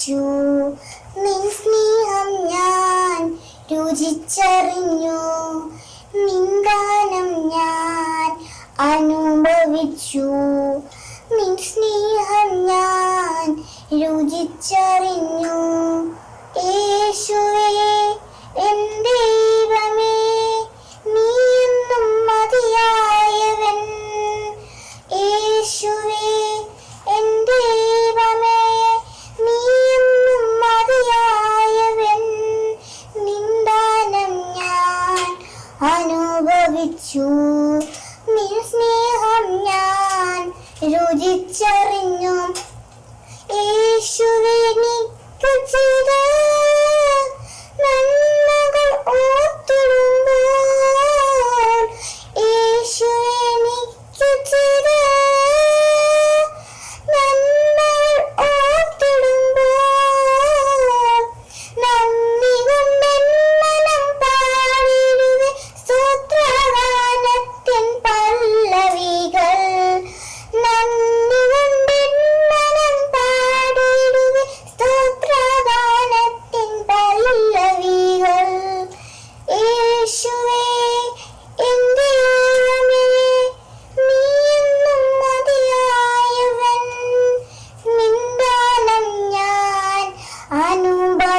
രുചിച്ചു നിൻ സ്നേഹം ഞാൻ രുചിച്ചറിഞ്ഞു. നിൻഗാനം ഞാൻ അനുഭവിച്ചു. നിൻ സ്നേഹം ഞാൻ രുചിച്ചറിഞ്ഞു. യേശു നിൻ സ്നേഹം ഞാൻ രുചിച്ചറിഞ്ഞു.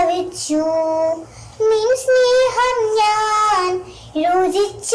ഭവിച്ചു. നിൻ സ്നേഹം ഞാൻ രുചിച്ച